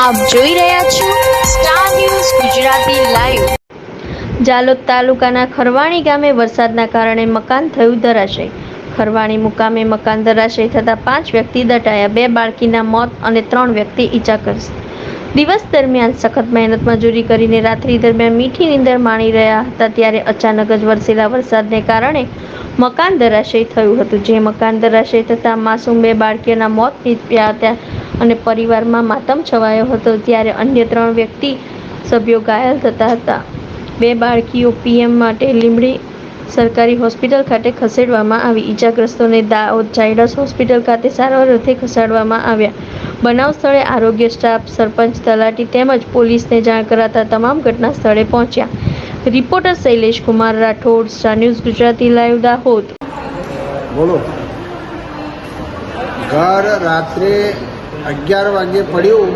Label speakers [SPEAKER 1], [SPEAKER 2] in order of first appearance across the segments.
[SPEAKER 1] આપ જોઈ રહ્યા છો Star News Gujarati live
[SPEAKER 2] Jalod તાલુકાના ખરવાણી ગામે વરસાદના કારણે મકાન થયું ધરાશય. ખરવાણી મુકામે મકાન ધરાશય થતાં પાંચ વ્યક્તિ દટાયા, બે બાળકીના મોત અને ત્રણ વ્યક્તિ ઈજાગ્રસ્ત. દિવસ દરમિયાન સખત મહેનત મજૂરી કરીને રાત્રિ દરમિયાન મીઠી નીંદર માણી રહ્યા હતા, ત્યારે અચાનક જ વરસેલા વરસાદને કારણે મકાન ધરાશય થયું હતું. જે મકાન ધરાશય થતાં માસૂમ બે બાળકીઓના મોત નીપજ્યા હતા અને પરિવારમાં માતમ છવાયો હતો ત્યારે અન્ય ત્રણ વ્યક્તિ સભ્યો ઘાયલ થતા હતા. બે બાળકીઓ પીએમ માટે લીંબડી સરકારી હોસ્પિટલ ખાતે ખસેડવામાં આવી. ઈજાગ્રસ્તોને દાહોદ ઝાયડસ હોસ્પિટલ ખાતે સારવાર અર્થે ખસેડવામાં આવ્યા. બનાવ સ્થળે આરોગ્ય સ્ટાફ, સરપંચ, તલાટી તેમજ પોલીસને જાણ કરાતા તમામ ઘટના સ્થળે પહોંચ્યા. Reporter Shailesh Kumar Rathod, Star News Gujarati live Dahod.
[SPEAKER 3] બોલો. ઘર રાત્રે અગિયાર વાગે પડ્યું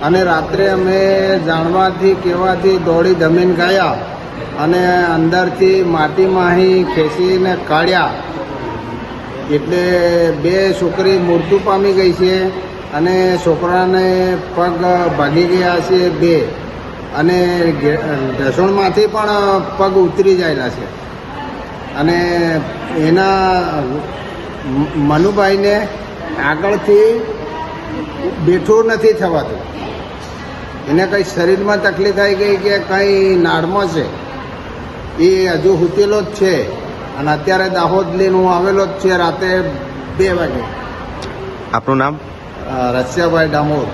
[SPEAKER 3] અને રાત્રે અમે જાણવાથી, કહેવાથી દોડી જમીન ગયા અને અંદરથી માટી માહી ખેંચીને કાઢ્યા. એટલે બે છોકરી મૃત્યુ પામી ગઈ છે અને છોકરાને પગ ભાગી ગયા છે બે. અને ઢસણમાંથી પણ પગ ઉતરી જાયેલા છે. અને એના મનુભાઈને આગળથી બેઠું નથી થવાતું. એને કંઈ શરીરમાં તકલીફ થઈ ગઈ કે કંઈ નાડમાં છે? એ હજુ હૂતેલો જ છે. અને અત્યારે દાહોદ લઈને હું આવેલો જ છે રાતે બે વાગે.
[SPEAKER 4] આપનું નામ?
[SPEAKER 3] રસિયાભાઈ ડામોર.